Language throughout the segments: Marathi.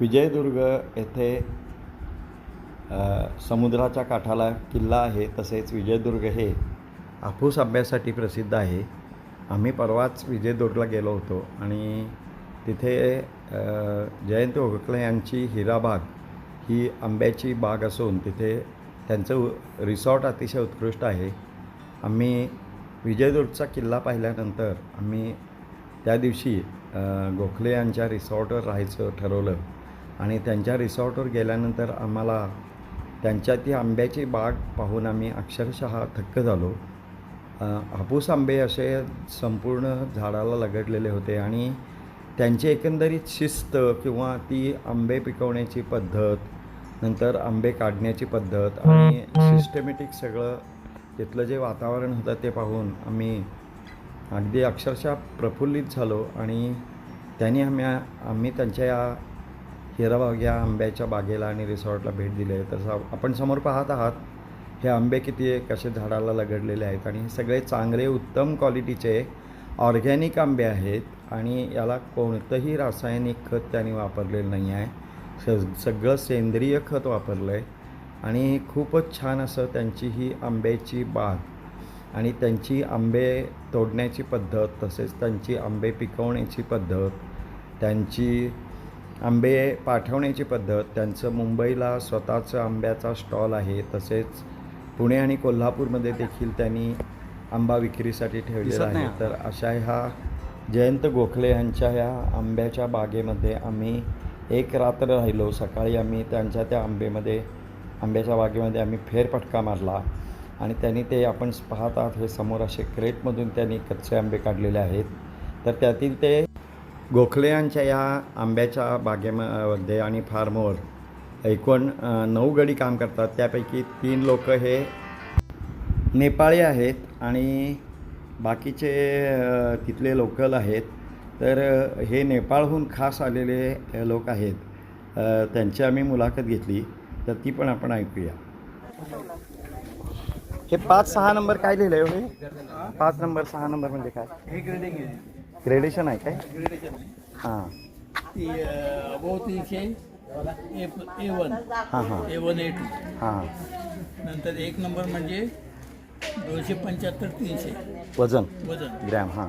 विजयदुर्ग येथे समुद्राच्या काठाला किल्ला आहे तसेच विजयदुर्ग हे हापूस आंब्यासाठी प्रसिद्ध आहे. आम्ही परवाच विजयदुर्गला गेलो होतो आणि तिथे जयंत ओगकले यांची हिराबाग ही आंब्याची बाग असून तिथे त्यांचं उ- रिसॉर्ट अतिशय उत्कृष्ट आहे. आम्ही विजयदुर्गचा किल्ला पाहिल्यानंतर आम्ही त्या दिवशी गोखले यांच्या रिसॉर्टवर राहायचं ठरवलं. आणि त्यांच्या रिसॉर्टवर गेल्यानंतर आम्हाला त्यांच्या ती आंब्याची बाग पाहून आम्ही अक्षरशः थक्क झालो. हापूस आंबे असे संपूर्ण झाडाला लगडलेले होते आणि त्यांची एकंदरीत शिस्त किंवा ती आंबे पिकवण्याची पद्धत नंतर आंबे काढण्याची पद्धत आणि सिस्टमॅटिक सगळं तिथलं जे वातावरण होतं ते पाहून आम्ही अगदी अक्षरशः प्रफुल्लित झालो आणि त्यांनी आम्ही आम्ही त्यांच्या या हिराबाग या आंब्याच्या बागेला आणि रिसॉर्टला भेट दिली आहे. तर सा- आपण समोर पाहत आहात हे आंबे किती कसे झाडाला लगडलेले आहेत आणि हे सगळे चांगले उत्तम क्वालिटीचे ऑर्गॅनिक आंबे आहेत आणि याला कोणतंही रासायनिक खत त्यांनी वापरलेलं नाही आहे. स सगळं सेंद्रिय खत वापरलं आहे आणि खूपच छान असं त्यांची ही आंब्याची बाग आणि त्यांची आंबे तोडण्याची पद्धत तसेच त्यांची आंबे पिकवण्याची पद्धत त्यांची आंबे पाठवण्याची पद्धत त्यांचं मुंबईला स्वतःचं आंब्याचा स्टॉल आहे तसेच पुणे आणि कोल्हापूरमध्ये देखील त्यांनी आंबा विक्रीसाठी ठेवलेला आहे. तर अशा ह्या जयंत गोखले यांच्या ह्या आंब्याच्या बागेमध्ये आम्ही एक रात्र राहिलो. सकाळी आम्ही त्यांच्या त्या आंबेमध्ये आंब्याच्या बागेमध्ये आम्ही फेरफटका मारला आणि त्यांनी ते आपण पाहत आहात हे समोर असे क्रेटमधून त्यांनी कच्चे आंबे काढलेले आहेत. तर त्यातील ते गोखले यांच्या या आंब्याच्या बागेमध्ये आणि फार्मवर एकूण नऊ गडी काम करतात. त्यापैकी तीन लोक हे नेपाळी आहेत आणि बाकीचे तिथले लोकल आहेत. तर हे नेपाळहून खास आलेले लोक आहेत. त्यांची आम्ही मुलाखत घेतली. तर ती पण आपण ऐकूया. हे पाच सहा नंबर काय लिहिलं आहे हो पाच नंबर सहा नंबर म्हणजे काय? हे ग्रेडिंग आहे. ग्रेडेशन आहे काय? ग्रेडेशन आहे. हां. ती ए ए वन. हां हां. A one A two. हां. नंतर एक नंबर म्हणजे दोनशे पंच्याहत्तर तीनशे. वजन. वजन. ग्रॅम हां.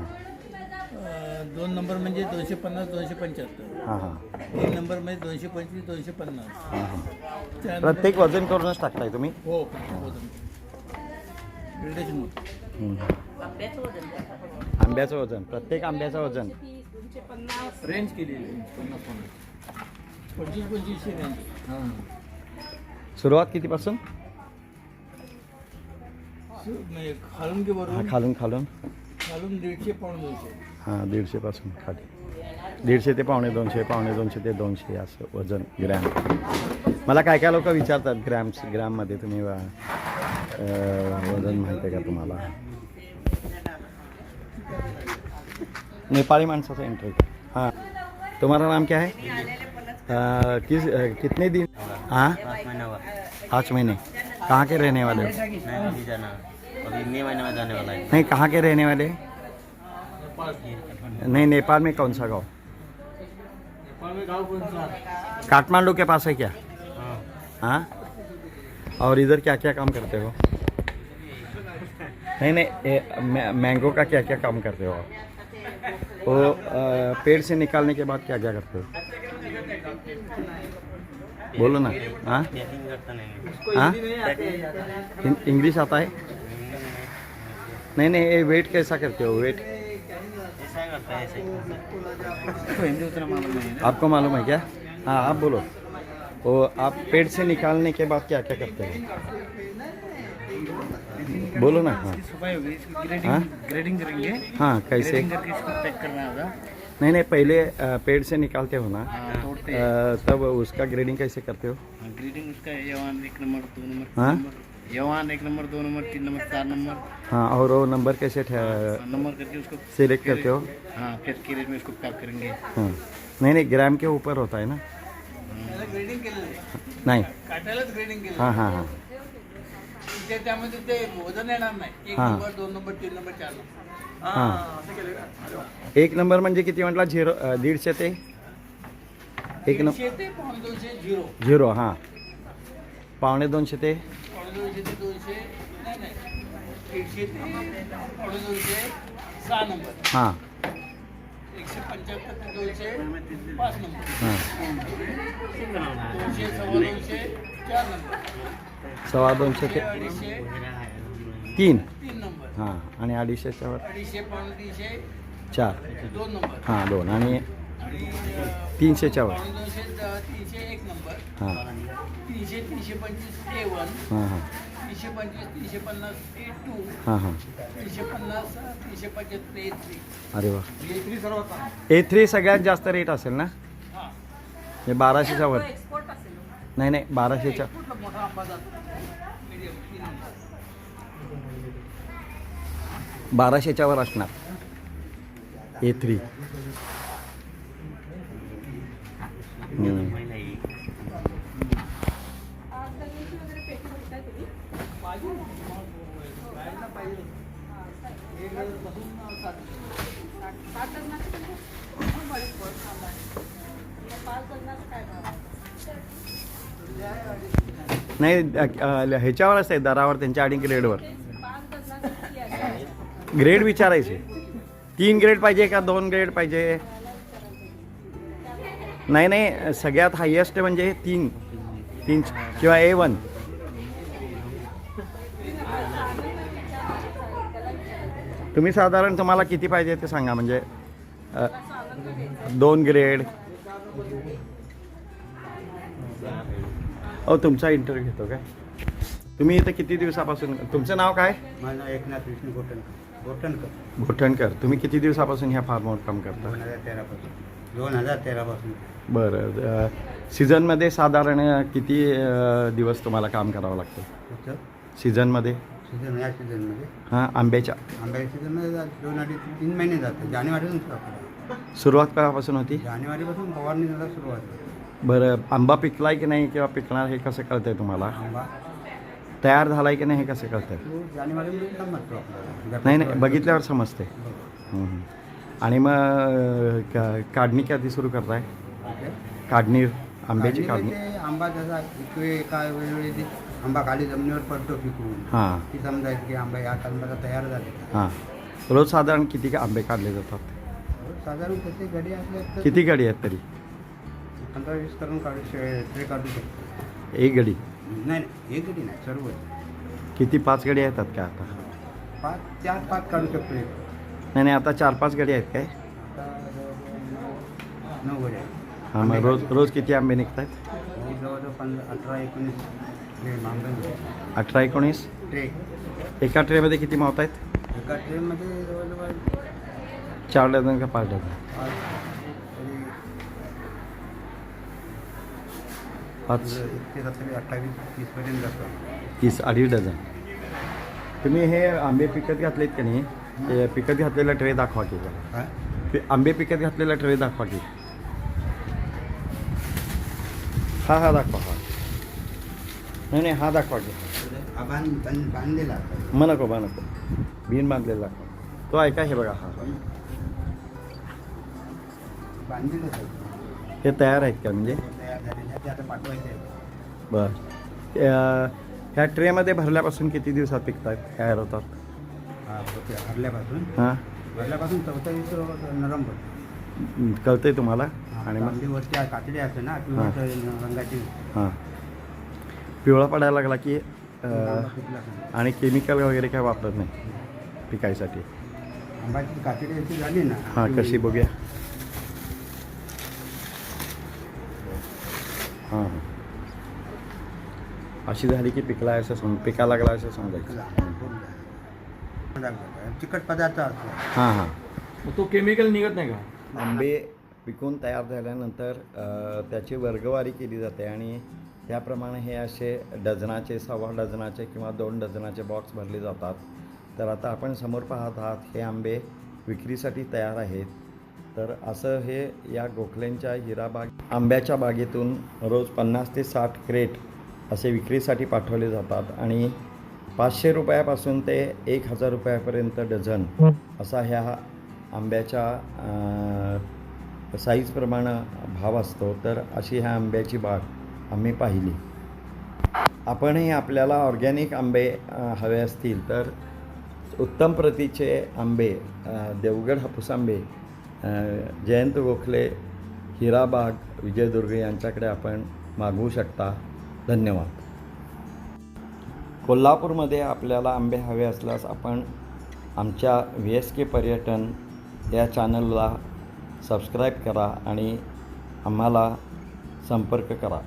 दोन नंबर म्हणजे दोनशे पन्नास दोनशे पंच्याहत्तर. हां हां. तीन नंबर म्हणजे दोनशे पंचवीस दोनशे पन्नास. हां हां. प्रत्येक वजन करूनच टाकताय तुम्ही? हो प्रत्येक वजन. ग्रेडेशन हं. आंब्याचं वजन प्रत्येक आंब्याचं वजन. रेंज केलेली आहे पन्नास पन्नास. पंचवीस पंचवीसशे हां. सुरुवात कितीपासून? म्हणजे खालून की हां वरून खालून खालून. खालून दीडशे पाऊण दोनशे. हां दीडशेपासून खाली. दीडशे ते पावणे दोनशे पावणे दोनशे ते दोनशे असं वजन ग्रॅम. मला काय काय लोक विचारतात ग्रॅम्स ग्रॅममध्ये तुम्ही वा- अं, वजन माहिती आहे का तुम्हाला? नेपाळी माणसाचा एंट्री हाँ. तुम्हारा नाम क्या है? अ, किस अ, कितने दिन? हाँ? पाँच महीना. कहाँ के रहने वाले नहीं कहाँ के रहने वाले? नहीं नेपाल में कौन सा गाँव? काठमांडू के पास है क्या? हाँ. और इधर क्या क्या काम करते हो? नहीं नहीं मैंगो का क्या क्या काम करते हो आप? वो पेड़ से निकालने के बाद क्या क्या करते हो? बोलो ना। हाँ? हाँ इंग्लिश आता है? नहीं नहीं, ये वेट कैसा करते हो? वेट? आपको मालूम है क्या? हाँ आप बोलो। वो, आप पेड़ से निकालने के बाद क्या क्या करते हो? बोलो ना हाँ। सफ़ाई हाँ? ग्रेडिंग ग्रेडिंग करेंगे। हाँ कैसे ग्रेडिंग करके इसको पैक करना होगा। नहीं नहीं पहले पेड़ से निकालते हो ना? हाँ, तब उसका ग्रेडिंग कैसे करते हो? ग्रेडिंग उसका यवान एक नंबर दो नंबर हाँ? तीन नंबर। यवान एक नंबर दो नंबर तीन नंबर चार नंबर। हाँ और वो नंबर कैसे नंबर करके उसको सिलेक्ट करते हो? हाँ फिर कैरेज में उसको पैक करेंगे। हाँ। नहीं नहीं ग्राम के ऊपर होता है ना? ग्रेडिंग नहीं। काटायलाच ग्रेडिंग केलं हाँ हाँ हाँ। ते त्यामध्ये ते वजन येणार नाही. एक हाँ. नंबर दोन नंबर तीन नंबर चार नंबर. हां एक नंबर म्हणजे किती म्हटला? झिरो अ, दीडशे ते? एक न दीडशे ते पावणे दोनशे झिरो. झिरो हां. पावणे दोनशे ते? पावणे दोनशे ते दोनशे नाही नाही. दीडशे ते पावणे दोनशे सहा नंबर. हां. एकशे पंच्याहत्तर ते दोनशे पाच नंबर. हां. दोनशे सव्वा दोनशे चार नंबर. सव्वा दोनशे ते अडीचशे तीन. तीन नंबर. हां आणि अडीचशेच्या वर? अडीचशे पावणे तीनशे चार. दोन नंबर. हां दोन. आणि तीनशेच्या वर? पावणे दोनशे तीनशे एक नंबर. हां. तीनशे तीनशे पंचवीस ए वन. हां हां. तीनशे पंचवीस तीनशे पन्नास ए टू हां हां. तीनशे पन्नास तीनशे पंच्याहत्तर ए थ्री अरे वा. ए थ्री सर्वात. ए थ्री सगळ्यात जास्त रेट असेल ना? हा. हे बाराशेच्या वर. एक्सपोर्ट असेल. नाही नाही बाराशेच्या. मोठा आंबा जातो बाराशेच्या वर असणार. ए थ्री महिला ही बाहेरला पाहिजे एक पासून सात नाही अ, अ, ह्याच्यावर असते दरावर त्यांच्या आणि ग्रेडवर. ग्रेड विचारायचे. तीन ग्रेड पाहिजे का दोन ग्रेड पाहिजे? नाही नाही सगळ्यात हायेस्ट म्हणजे तीन. तीन किंवा ए वन. तुम्ही साधारण तुम्हाला किती पाहिजे ते सांगा म्हणजे दोन ग्रेड हो तुमचा इंटरव्ह्यू घेतो काय? तुम्ही इथं किती दिवसापासून तुमचं नाव काय? माझं एकनाथ विष्णू गोटणकर. गोटणकर. घोटणकर तुम्ही किती दिवसापासून ह्या फार्मवर काम करता? दोन हजार तेरापासून. दोन हजार तेरापासून. बरं सीझनमध्ये साधारण किती दिवस तुम्हाला काम करावं लागतं? सीझनमध्ये? सीझन या सीझनमध्ये. हां आंब्याच्या. आंब्याच्या सीझनमध्ये दोन अडीच तीन महिने जानेवारीपासून सुरुवात सुरुवात केव्हापासून होती? जानेवारीपासून फवारणी झाला सुरुवात. बरं आंबा पिकलाय की नाही किंवा पिकणार हे कसं कळतंय तुम्हाला? आंबा? तयार झालाय की नाही हे कसं कळतंय? तो जानेवारीमध्ये समजतो आपल्याला. नाही नाही बघितल्यावर समजते हं, हं. आणि मग का- काढणी कधी सुरू करताय? ओके. काढणी आंब्याची काढणी काढणी. म्हणजे आंबा जसा पिकवे काय वेळोवेळी आंबा खाली जमिनीवर पडतो पिकवून हां. की समजायचं की आंबा या आंब्याचा तयार झाले हां. रोज साधारण किती का आंबे काढले जातात? साधारण तसे गडी असले तर किती गाडी आहेत तरी? पंधरा वीस करून काढू शे- काढू शकतो. एक गडी नाही नाही एक गडी नाही सर्व किती पाच गाडी येतात का आता? पाच चार पाच काढू शकतो एक. नाही नाही आता चार पाच गाडी आहेत काय? आता जवळजवळ नऊ गडी आहेत. हां मग रोज रोज किती आंबे निघत आहेत आणि जवळजवळ पंधरा अठरा एकोणीस. अठरा एकोणीस? ट्रे. एका ट्रेमध्ये किती मावत आहेत? एका जवळजवळ चार डझन का पाच डझन? पाच. तरी पाच. इतके तरी अठ्ठावीस तीसपर्यंत जातो तीस अडीच डझन. तुम्ही हे आंबे पिकत घातलेत का नाही? ते पिकत घातलेला ट्रे दाखवा की. जरा. पि- आंबे पिकत घातलेला ट्रे दाखवा की. हा हा दाखवा. हा नाही नाही हा दाखवा बंद बांधलेला आता. मग नको मग नको बिन बांधलेला दाखवा तो ऐका हे बघा हा. हा. बांधलेलंच आहे. हे तयार आहेत का म्हणजे? तयार झालेले आहे. ते आता पाठवायचे आहे बरं. अ, ह्या ट्रेमध्ये भरल्यापासून किती दिवसात पिकतात तयार होतात हा होते हां. हरल्यापासून चौथा दिवस नरम पडतो कळतंय तुम्हाला? आणि मग? वरती कातडी असते ना हां. रंगाची. हां. पिवळा पडायला लागला की? आणि केमिकल वगैरे काय वापरत नाही पिकायसाठी. आंब्याची कातडी अशी झाली ना हां कशी बघूया. हां हां. अशी झाली की पिकला असं सम पिका लागला असं समजायचं. चिकट पदार्थ असतो. हां हां. तो केमिकल निघत नाही का? आंबे पिकून तयार झाल्यानंतर त्याची वर्गवारी केली जाते आणि त्याप्रमाणे हे असे डझनाचे सव्वा डझनाचे किंवा दोन डझनाचे बॉक्स भरले जातात. तर आता आपण समोर पाहत आहात हे आंबे विक्रीसाठी तयार आहेत. तर असं हे या गोखलेंच्या हिराबाग आंब्याच्या बागेतून रोज पन्नास ते साठ क्रेट असे विक्रीसाठी पाठवले जातात आणि पाचशे रुपयापासून ते एक हजार रुपयापर्यंत डझन असा ह्या आंब्याच्या साईजप्रमाणे भाव असतो. तर अशी ह्या आंब्याची बाग आम्ही पाहिली. आपणही आपल्याला ऑर्गॅनिक आंबे हवे असतील तर उत्तम प्रतीचे आंबे देवगड हापूस आंबे जयंत गोखले हिराबाग विजयदुर्ग यांच्याकडे आपण मागवू शकता. धन्यवाद. कोल्हापूरमध्ये आपल्याला आंबे हवे असल्यास आपण आमच्या व्ही एस के पर्यटन या चॅनलला सबस्क्राईब करा आणि आम्हाला संपर्क करा.